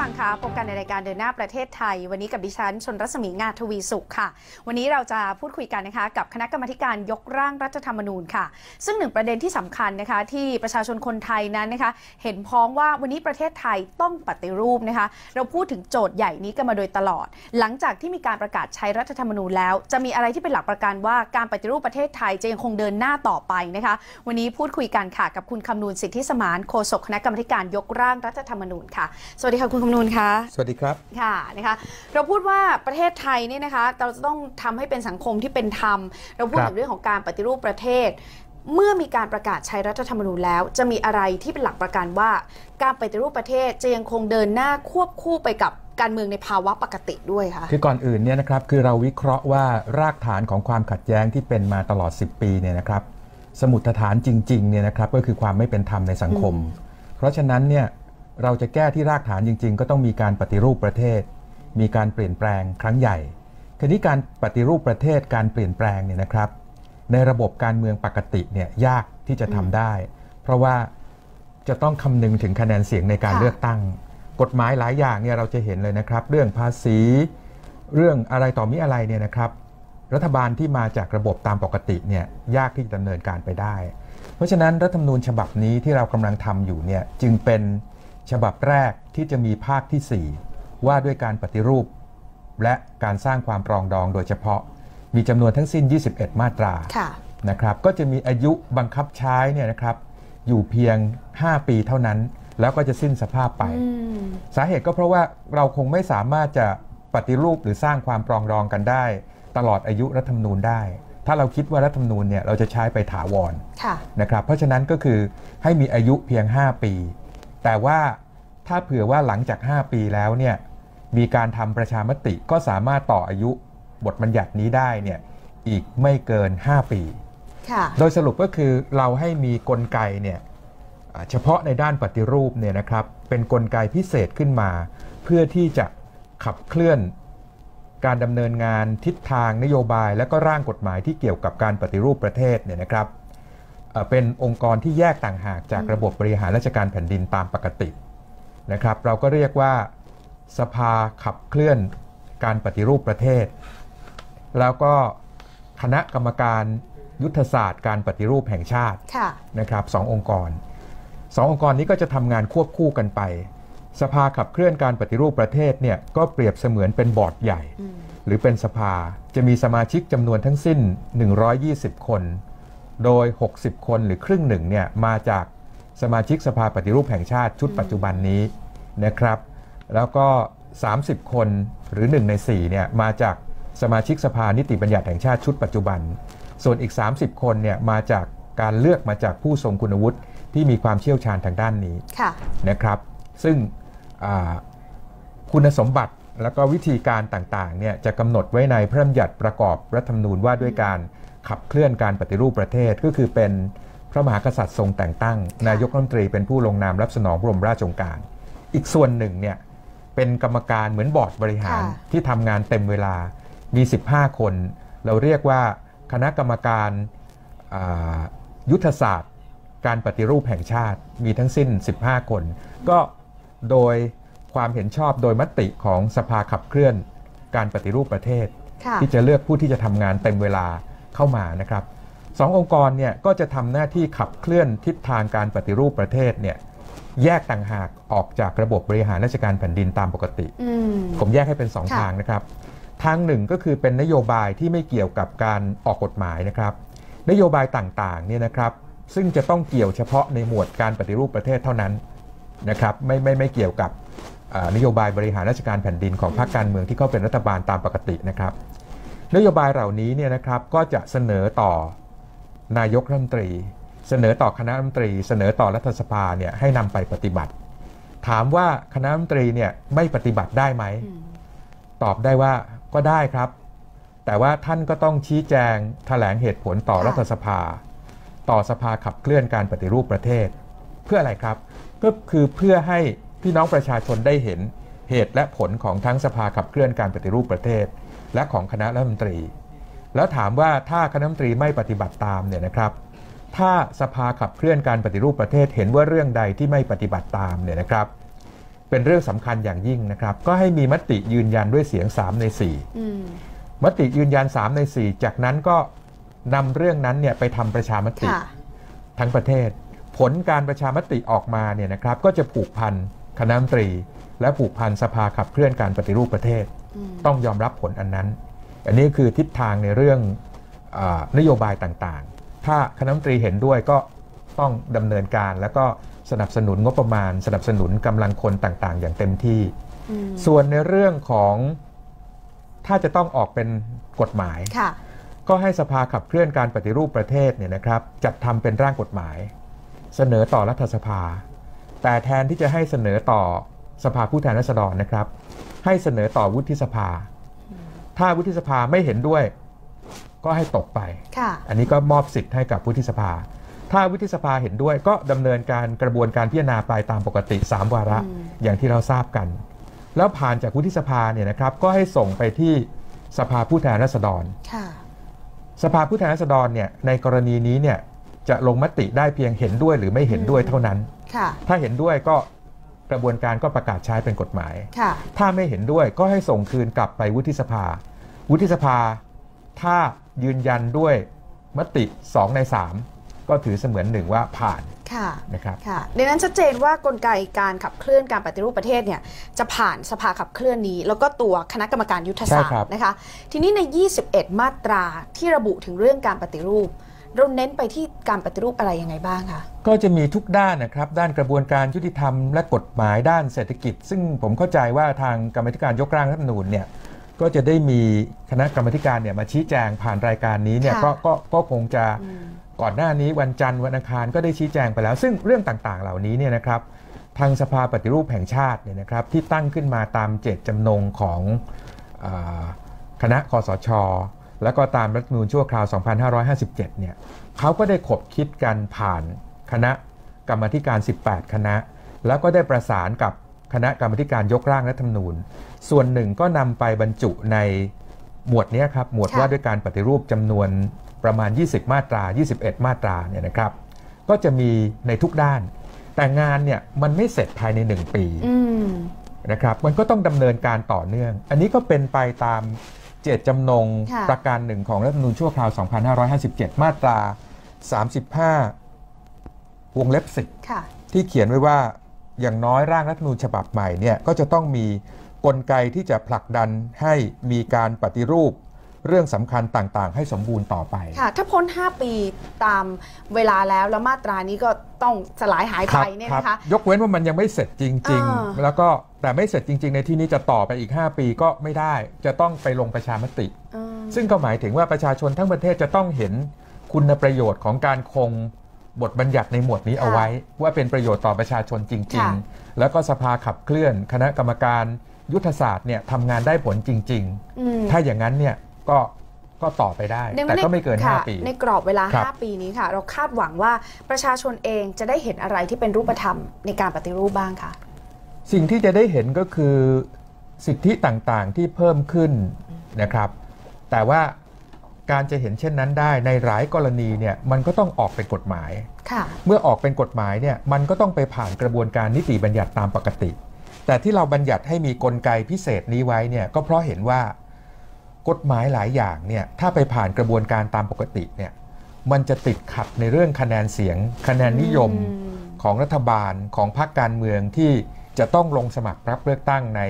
ฟังคะพบกันในรายการเดินหน้าประเทศไทย วันนี้กับดิฉันชนรัศมีงาทวีสุขค่ะ วันนี้เราจะพูดคุยกันนะคะกับคณะกรรมการยกร่างรัฐธรรมนูญค่ะ ซึ่งหนึ่งประเด็นที่สำคัญนะคะที่ประชาชนคนไทยนั้นนะคะเห็นพ้องว่าวันนี้ประเทศไทยต้องปฏิรูปนะคะ เราพูดถึงโจทย์ใหญ่นี้กันมาโดยตลอด หลังจากที่มีการประกาศใช้รัฐธรรมนูญแล้ว จะมีอะไรที่เป็นหลักประกันว่าการปฏิรูปประเทศไทยจะยังคงเดินหน้าต่อไปนะคะ วันนี้พูดคุยกันค่ะกับคุณคำนูนสิทธิสมานโฆษกคณะกรรมการยกร่างรัฐธรรมนูญค่ะ สวัสดีค่ะคุณคำนูนค่ะสวัสดีครับค่ะนะคะเราพูดว่าประเทศไทยเนี่ยนะคะเราจะต้องทำให้เป็นสังคมที่เป็นธรรม เราพูดครับถึงเรื่องของการปฏิรูปประเทศ เมื่อมีการประกาศใช้รัฐธรรมนูญแล้ว จะมีอะไรที่เป็นหลักประกันว่า การปฏิรูปประเทศจะยังคงเดินหน้าควบคู่ไปกับการเมืองในภาวะปกติด้วยค่ะคือก่อนอื่นเนี่ยนะครับคือเราวิเคราะห์ว่ารากฐานของความขัดแย้งที่เป็นมาตลอด 10 ปีเนี่ยนะครับสมุดฐานจริงๆเนี่ยนะครับก็คือความไม่เป็นธรรมในสังคม เพราะฉะนั้นเนี่ย เราจะแก้ที่รากฐานจริง ๆ ก็ต้องมีการปฏิรูปประเทศ มีการเปลี่ยนแปลงครั้งใหญ่ทีนี้การปฏิรูปประเทศการเปลี่ยนแปลงเนี่ยนะครับ ในระบบการเมืองปกติเนี่ยยากที่จะทำได้ เพราะว่าจะต้องคำนึงถึงคะแนนเสียงในการค่ะเลือกตั้ง กฎหมายหลายอย่างเนี่ยเราจะเห็นเลยนะครับ เรื่องภาษี เรื่องอะไรต่อมีอะไรเนี่ยนะครับ รัฐบาลที่มาจากระบบตามปกติเนี่ยยากที่จะดำเนินการไปได้ เพราะฉะนั้นรัฐธรรมนูญฉบับนี้ที่เรากำลังทำอยู่เนี่ยจึงเป็น ฉบับแรกที่จะมีภาคที่ 4 ว่าด้วยการปฏิรูป และการสร้างความปรองดองโดยเฉพาะ มีจำนวนทั้งสิ้น 21 มาตราค่ะนะครับ ก็จะมีอายุบังคับใช้เนี่ยนะครับ อยู่เพียง 5 ปีเท่านั้น แล้วก็จะสิ้นสภาพไปอืมสาเหตุก็เพราะว่าเราคงไม่สามารถจะปฏิรูปหรือสร้างความปรองดองกันได้ ตลอดอายุรัฐธรรมนูญได้ ถ้าเราคิดว่ารัฐธรรมนูญเนี่ยเราจะใช้ไปถาวรค่ะนะครับ เพราะฉะนั้นก็คือให้มีอายุเพียง 5 ปี แต่ว่า ถ้าเผื่อว่าหลังจาก 5 ปีแล้วเนี่ยมีการทำประชามติก็สามารถต่ออายุบทบัญญัตินี้ได้เนี่ยอีกไม่เกิน 5 ปีค่ะโดยสรุปก็คือเราให้มีกลไกเนี่ยอ่าเฉพาะในด้านปฏิรูปเนี่ยนะครับเป็นกลไกพิเศษขึ้นมา เพื่อที่จะขับเคลื่อนการดำเนินงานทิศทางนโยบายและก็ร่างกฎหมายที่เกี่ยวกับการปฏิรูปประเทศเนี่ยนะครับเอ่อเป็นองค์กรที่แยกต่างหากจากระบบบริหารราชการแผ่นดินตามปกติ นะครับ เราก็เรียกว่าสภาขับเคลื่อนการปฏิรูปประเทศ แล้วก็คณะกรรมการยุทธศาสตร์การปฏิรูปแห่งชาติค่ะนะครับสององค์กรสององค์กรนี้ก็จะทำงานควบคู่กันไป สภาขับเคลื่อนการปฏิรูปประเทศเนี่ยก็เปรียบเสมือนเป็นบอร์ดใหญ่อืมหรือเป็นสภาจะมีสมาชิกจำนวนทั้งสิ้น 120 คน โดย 60 คนหรือครึ่งหนึ่งเนี่ยมาจาก สมาชิกสภาปฏิรูปแห่งชาติชุดปัจจุบันนี้นะครับ แล้วก็ 30 คนหรือ 1 ใน4เนี่ยมาจากสมาชิกสภานิติบัญญัติแห่งชาติชุดปัจจุบัน ส่วนอีก 30 คนเนี่ยมาจากการเลือกมาจากผู้ทรงคุณวุฒิที่มีความเชี่ยวชาญทางด้านนี้ค่ะนะครับ ซึ่งอ่าคุณสมบัติแล้วก็วิธีการต่างๆเนี่ยจะกำหนดไว้ในพระราชบัญญัติประกอบรัฐธรรมนูญว่าด้วยการขับเคลื่อนการปฏิรูปประเทศก็คือเป็น พระมหากษัตริย์ทรงแต่งตั้งค่ะนายกรัฐมนตรีเป็นผู้ลงนามรับสนองบรมราชโองการ อีกส่วนหนึ่งเนี่ยเป็นกรรมการเหมือนบอร์ดบริหารค่ะที่ทำงานเต็มเวลามี 15 คน เราเรียกว่าคณะกรรมการอ่ายุทธศาสตร์ การปฏิรูปแห่งชาติมีทั้งสิ้น 15 คน ก็โดยความเห็นชอบโดยมติของสภาขับเคลื่อนการปฏิรูปประเทศค่ะที่จะเลือกผู้ที่จะทำงานเต็มเวลาเข้ามานะครับ สององค์กรเนี่ยก็จะทำหน้าที่ขับเคลื่อนทิศทางการปฏิรูปประเทศเนี่ยแยกต่างหากออกจากระบบบริหารราชการแผ่นดินตามปกติอืมผมแยกให้เป็น2ค่ะทางนะครับ ทางหนึ่งก็คือเป็นนโยบายที่ไม่เกี่ยวกับการออกกฎหมายนะครับ นโยบายต่างๆเนี่ยนะครับ ซึ่งจะต้องเกี่ยวเฉพาะในหมวดการปฏิรูปประเทศเท่านั้นนะครับ ไม่ไม่ไม่เกี่ยวกับอ่านโยบายบริหารราชการแผ่นดินของพรรคการเมืองที่เข้าเป็นรัฐบาลตามปกตินะครับ นโยบายเหล่านี้เนี่ยนะครับก็จะเสนอต่อ นายกรัฐมนตรี เสนอต่อคณะรัฐมนตรี เสนอต่อรัฐสภาเนี่ยให้นำไปปฏิบัติ ถามว่าคณะรัฐมนตรีเนี่ยไม่ปฏิบัติได้ไหมอืมตอบได้ว่าก็ได้ครับ แต่ว่าท่านก็ต้องชี้แจงแถลงเหตุผลต่อค่ะรัฐสภา ต่อสภาขับเคลื่อนการปฏิรูปประเทศ เพื่ออะไรครับ ก็คือเพื่อให้พี่น้องประชาชนได้เห็นเหตุและผลของทั้งสภาขับเคลื่อนการปฏิรูปประเทศ และของคณะรัฐมนตรี แล้วถามว่าถ้าคณะรัฐมนตรีไม่ปฏิบัติตามเนี่ยนะครับถ้าสภาขับเคลื่อนการปฏิรูปประเทศเห็นว่าเรื่องใดที่ไม่ปฏิบัติตามเนี่ยนะครับ เป็นเรื่องสำคัญอย่างยิ่งนะครับ ก็ให้มีมติยืนยันด้วยเสียง 3 ในอืม4มติยืนยัน 3 ใน 4 จากนั้นก็นำเรื่องนั้นเนี่ยไปทำประชามติค่ะทั้งประเทศ ผลการประชามติออกมาเนี่ยนะครับ ก็จะผูกพันคณะรัฐมนตรี และผูกพันสภาขับเคลื่อนการปฏิรูปประเทศอืมต้องยอมรับผลอันนั้น อันนี้คือทิศทางในเรื่องอานโยบายต่างๆ ถ้าคณะรัฐมนตรีเห็นด้วยก็ต้องดำเนินการแล้วก็สนับสนุนงบประมาณ สนับสนุนกำลังคนต่างๆ อย่างเต็มที่อืมส่วนในเรื่องของถ้าจะต้องออกเป็นกฎหมายค่ะก็ให้สภาขับเคลื่อนการปฏิรูปประเทศเนี่ยนะครับจัดทำเป็นร่างกฎหมาย เสนอต่อรัฐสภา แต่แทนที่จะให้เสนอต่อสภาผู้แทนราษฎรนะครับ ให้เสนอต่อวุฒิสภา ถ้าวุฒิสภาไม่เห็นด้วย ก็ให้ตกไปค่ะอันนี้ก็มอบสิทธิ์ให้กับวุฒิสภา ถ้าวุฒิสภาเห็นด้วยก็ดำเนินการกระบวนการพิจารณาไปตามปกติ 3 วาระอืมอย่างที่เราทราบกัน แล้วผ่านจากวุฒิสภาเนี่ยนะครับก็ให้ส่งไปที่สภาผู้แทนราษฎรค่ะสภาผู้แทนราษฎรเนี่ยในกรณีนี้เนี่ยจะลงมติได้เพียงเห็นด้วยหรือไม่เห็นด้วยเท่านั้นค่ะถ้าเห็นด้วยก็กระบวนการก็ประกาศใช้เป็นกฎหมายค่ะถ้าไม่เห็นด้วยก็ให้ส่งคืนกลับไปวุฒิสภา วุฒิสภา ถ้ายืนยันด้วยมติ 2 ใน 3 ก็ถือเสมือนหนึ่งว่าผ่านค่ะนะครับค่ะดังนั้นชัดเจนว่ากลไกการขับเคลื่อนการปฏิรูปประเทศเนี่ยจะผ่านสภาขับเคลื่อนนี้ แล้วก็ตัวคณะกรรมการยุทธศาสตใช่ครับร์นะคะ ทีนี้ใน 21 มาตราที่ระบุถึงเรื่องการปฏิรูปเราเน้นไปที่การปฏิรูปอะไรยังไงบ้างคะก็จะมีทุกด้านนะครับ ด้านกระบวนการยุติธรรมและกฎหมายด้านเศรษฐกิจ ซึ่งผมเข้าใจว่าทางกรรมาธิการยกร่างรัฐธรรมนูญเนี่ย ก็จะได้มีคณะกรรมาธิการเนี่ยมาชี้แจงผ่านรายการนี้เนี่ยค่ะก็ก็ก็คงจะอืมก่อนหน้านี้วันจันทร์วันอังคารก็ได้ชี้แจงไปแล้ว ซึ่งเรื่องต่างๆ เหล่านี้เนี่ยนะครับทางสภาปฏิรูปแห่งชาติเนี่ยนะครับที่ตั้งขึ้นมาตามเจตจำนงของอาคณะคอสช แล้วก็ตามรัฐธรรมนูญชั่วคราว 2557 เนี่ยเขาก็ได้ขบคิดกันผ่านคณะกรรมาธิการ 18 คณะ แล้วก็ได้ประสานกับ คณะกรรมาธิการยกร่างรัฐธรรมนูญ ส่วนหนึ่งก็นำไปบรรจุในหมวดเนี้ยครับหมวดค่ะว่าด้วยการปฏิรูปจำนวนประมาณ 20 มาตรา 21 มาตราเนี่ยนะครับ ก็จะมีในทุกด้าน แต่งานเนี่ยมันไม่เสร็จภายใน 1 ปีอืมนะครับ มันก็ต้องดำเนินการต่อเนื่อง อันนี้ก็เป็นไปตามเจตจำนงค่ะประการหนึ่งของรัฐธรรมนูญชั่วคราว 2557 มาตรา 35 วงเล็บ 10ค่ะที่เขียนไว้ว่า อย่างน้อยร่างรัฐธรรมนูญฉบับใหม่เนี่ยก็จะต้องมีกลไกที่จะผลักดันให้มีการปฏิรูปเรื่องสำคัญต่างๆ ให้สมบูรณ์ต่อไป ค่ะ ถ้าพ้น 5 ปีตามเวลาแล้ว แล้วมาตรานี้ก็ต้องสลายหายไปเนี่ยรับนะคะ ยกเว้นว่ามันยังไม่เสร็จจริงอ่าๆแล้วก็แต่ไม่เสร็จจริง ๆ ในที่นี้จะต่อไปอีก 5 ปีก็ไม่ได้ จะต้องไปลงประชามติอืมซึ่งก็หมายถึงว่าประชาชนทั้งประเทศจะต้องเห็นคุณประโยชน์ของการคง บทบัญญัติในหมวดนี้เอาไว้ ว่าเป็นประโยชน์ต่อประชาชนจริงค่ะๆแล้วก็สภาขับเคลื่อน คณะกรรมการยุทธศาสตร์เนี่ยทำงานได้ผลจริงอืมๆถ้าอย่างนั้นเนี่ยก็ก็ต่อไปได้ดังแต่นั้นก็ไม่เกินค่ะ5ปี ในกรอบเวลาครับ5ปีนี้ค่ะ เราคาดหวังว่าประชาชนเองจะได้เห็นอะไรที่เป็นรูปธรรมในการปฏิรูปบ้างคะสิ่งที่จะได้เห็นก็คือสิทธิต่างๆที่เพิ่มขึ้นนะครับ แต่ว่า การจะเห็นเช่นนั้นได้ในหลายกรณีเนี่ยมันก็ต้องออกเป็นกฎหมายค่ะเมื่อออกเป็นกฎหมายเนี่ยมันก็ต้องไปผ่านกระบวนการนิติบัญญัติตามปกติ แต่ที่เราบัญญัติให้มีกลไกพิเศษนี้ไว้เนี่ยก็เพราะเห็นว่ากฎหมายหลายอย่างเนี่ยถ้าไปผ่านกระบวนการตามปกติเนี่ยมันจะติดขัดในเรื่องคะแนนเสียง คะแนนนิยมอืมของรัฐบาลของพรรคการเมืองที่จะต้องลงสมัครรับเลือกตั้งใน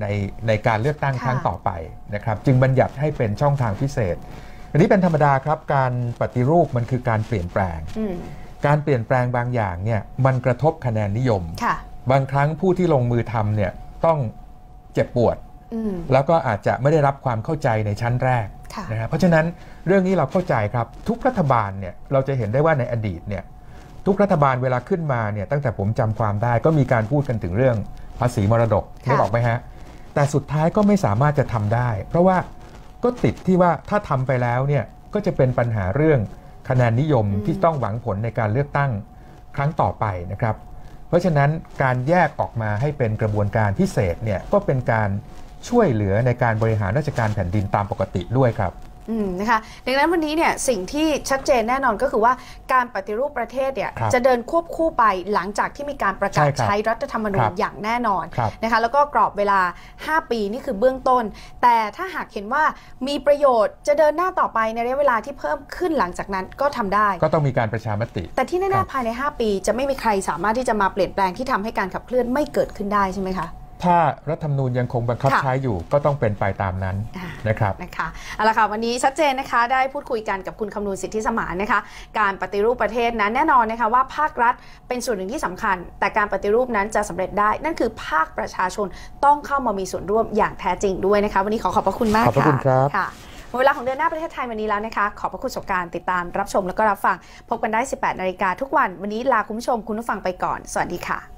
ในในการเลือกตั้งค่ะครั้งต่อไปนะครับ จึงบัญญัติให้เป็นช่องทางพิเศษ อันนี้เป็นธรรมดาครับการปฏิรูปมันคือการเปลี่ยนแปลงอืมการเปลี่ยนแปลงบางอย่างเนี่ยมันกระทบคะแนนนิยมค่ะบางครั้งผู้ที่ลงมือทำเนี่ยต้องเจ็บปวดอืมแล้วก็อาจจะไม่ได้รับความเข้าใจในชั้นแรกค่ะนะครับเพราะฉะนั้นเรื่องนี้เราเข้าใจครับทุกรัฐบาลเนี่ยเราจะเห็นได้ว่าในอดีตเนี่ยทุกรัฐบาลเวลาขึ้นมาเนี่ยตั้งแต่ผมจำความได้ก็มีการพูดกันถึงเรื่องภาษีมรดกค่ะนึกออกไหมฮะ แต่สุดท้ายก็ไม่สามารถจะทำได้ เพราะว่าก็ติดที่ว่าถ้าทำไปแล้วเนี่ยก็จะเป็นปัญหาเรื่องคะแนนนิยมที่ต้องหวังผลในการเลือกตั้งครั้งต่อไปนะครับ เพราะฉะนั้นการแยกออกมาให้เป็นกระบวนการพิเศษเนี่ยก็เป็นการช่วยเหลือในการบริหารราชการแผ่นดินตามปกติด้วยครับอืม นะคะดังนั้นวันนี้เนี่ยสิ่งที่ชัดเจนแน่นอนก็คือว่าการปฏิรูปประเทศเนี่ยครับจะเดินควบคู่ไปหลังจากที่มีการประกาศใช่ครับใช้รัฐธรรมนูครัญบอย่างแน่นอนครับนะคะแล้วก็กรอบเวลา 5 ปีนี่คือเบื้องต้น แต่ถ้าหากเห็นว่ามีประโยชน์จะเดินหน้าต่อไปในระยะเวลาที่เพิ่มขึ้นหลังจากนั้นก็ทำได้ ก็ต้องมีการประชามติ แต่ที่ครัแน่บๆภายใน 5 ปี จะไม่มีใครสามารถที่จะมาเปลี่ยนแปลงที่ทำให้การขับเคลื่อนไม่เกิดขึ้นได้ใช่ไหมคะ ถ้ารัฐธรรมนูญยังคงบังคับค่ะใช้อยู่ก็ต้องเป็นไปตามนั้นอ่านะครับนะคะเอาละค่ะวันนี้ชัดเจนนะคะ ได้พูดคุยกันกับคุณคำนูนสิทธิสมานนะคะ การปฏิรูปประเทศนั้นแน่นอนนะคะว่าภาครัฐเป็นส่วนหนึ่งที่สำคัญ แต่การปฏิรูปนั้นจะสำเร็จได้ นั่นคือภาคประชาชนต้องเข้ามามีส่วนร่วมอย่างแท้จริงด้วยนะคะ วันนี้ขอขอบพระคุณมากขอบพระคุณครับค่ะหมดเวลาของเดือนหน้าประเทศไทยวันนี้แล้วนะคะ ขอบพระคุณสบการติดตามรับชมแล้วก็รับฟัง พบกันได้ 18 นาฬิกาทุกวัน วันนี้ลาคุณผู้ชมคุณผู้ฟังไปก่อน สวัสดีค่ะ